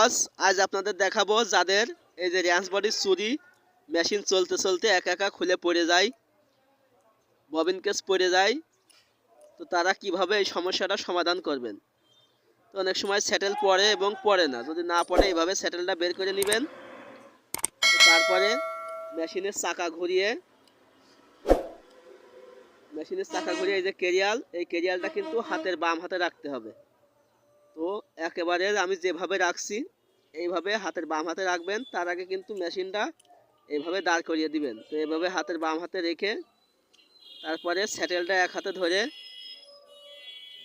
ভিওস আজ আপনাদের দেখাবো যাদের এই যে র্যান্স বডির চুরি মেশিন চলতে চলতে একা একা খুলে পড়ে যায় ববিন কেস পড়ে যায়, তো তারা কীভাবে এই সমস্যাটা সমাধান করবেন? তো অনেক সময় সেটেল পড়ে এবং পড়ে না, যদি না পড়ে এইভাবে সেটেলটা বের করে নেবেন। তারপরে মেশিনের চাকা ঘুরিয়ে মেশিনের চাকা ঘুরিয়ে এই যে কেরিয়াল এই কেরিয়ালটা কিন্তু হাতের বাম হাতে রাখতে হবে। তো একেবারে আমি যেভাবে রাখছি, এইভাবে হাতের বাম হাতে রাখবেন, তার আগে কিন্তু মেশিনটা এইভাবে দাঁড় করিয়ে দিবেন। তো এইভাবে হাতের বাম হাতে রেখে তারপরে স্যাটেলটা এক হাতে ধরে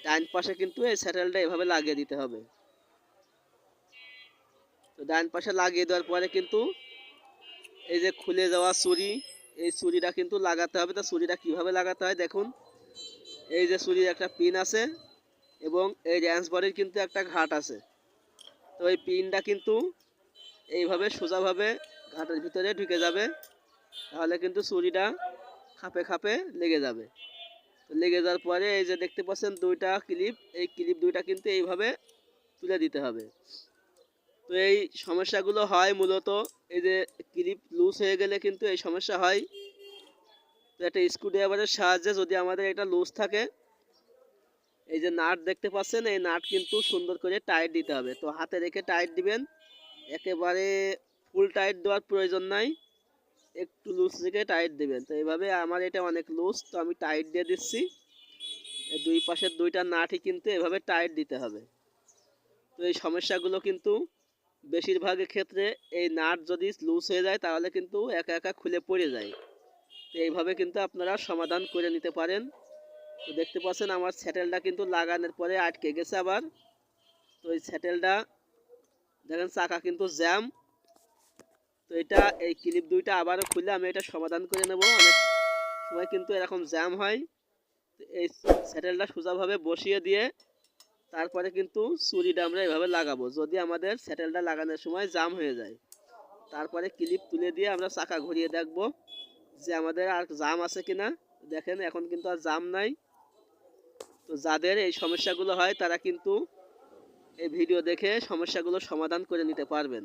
ডাইন পাশে কিন্তু এই স্যাটেলটা এভাবে লাগিয়ে দিতে হবে। তো ডাইন পাশে লাগিয়ে দেওয়ার পরে কিন্তু এই যে খুলে যাওয়া চুরি এই চুরিটা কিন্তু লাগাতে হবে। তো চুরিটা কীভাবে লাগাতে হয় দেখুন, এই যে চুরির একটা পিন আছে এবং এই র্যান্স বডির কিন্তু একটা ঘাট আছে। তো এই পিনটা কিন্তু এইভাবে সোজাভাবে ঘাটের ভিতরে ঢুকে যাবে, তাহলে কিন্তু চুরিটা খাপে খাপে লেগে যাবে। তো লেগে যাওয়ার পরে এই যে দেখতে পাচ্ছেন দুইটা ক্লিপ এই ক্লিপ দুইটা কিন্তু এইভাবে তুলে দিতে হবে। তো এই সমস্যাগুলো হয় মূলত এই যে ক্লিপ লুজ হয়ে গেলে কিন্তু এই সমস্যা হয়। তো একটা স্ক্রুড্রাইভারের সাহায্যে যদি আমাদের এটা লুজ থাকে এই যে নাট দেখতে পাচ্ছেন, এই নাট কিন্তু সুন্দর করে টাইট দিতে হবে। তো হাতে রেখে টাইট দিবেন। একেবারে ফুল টাইট দেওয়ার প্রয়োজন নাই। একটু লুজ রেখে টাইট দিবেন। তো এইভাবে আমার এটা অনেক লুজ তো আমি টাইট দিয়ে দিচ্ছি। দুই পাশের দুইটা নাটই কিন্তু এভাবে টাইট দিতে হবে। তো এই সমস্যাগুলো কিন্তু বেশিরভাগ ক্ষেত্রে এই নাট যদি লুজ হয়ে যায়, তাহলে কিন্তু একা একা খুলে পড়ে যায়। তো এইভাবে কিন্তু আপনারা সমাধান করে নিতে পারেন। তো দেখতে পাচ্ছেন আমার স্যাটেলটা কিন্তু লাগানোর পরে আটকে গেছে আবার। তো এই স্যাটেলটা, দেখেন চাকা কিন্তু জ্যাম। তো এটা এই ক্লিপ দুইটা আবারও খুলে আমি এটা সমাধান করে নেব। অনেক সময় কিন্তু এরকম জ্যাম হয়। এই স্যাটেলটা সোজাভাবে বসিয়ে দিয়ে তারপরে কিন্তু চুরিটা আমরা এভাবে লাগাবো, যদি আমাদের স্যাটেলটা লাগানোর সময় জাম হয়ে যায়। তারপরে ক্লিপ তুলে দিয়ে আমরা চাকা ঘুরিয়ে দেখব যে আমাদের আর জাম আছে কিনা। দেখেন এখন কিন্তু আর জাম নাই। তো যাদের এই সমস্যাগুলো হয়, তারা কিন্তু এই ভিডিও দেখে সমস্যাগুলো সমাধান করে নিতে পারবেন।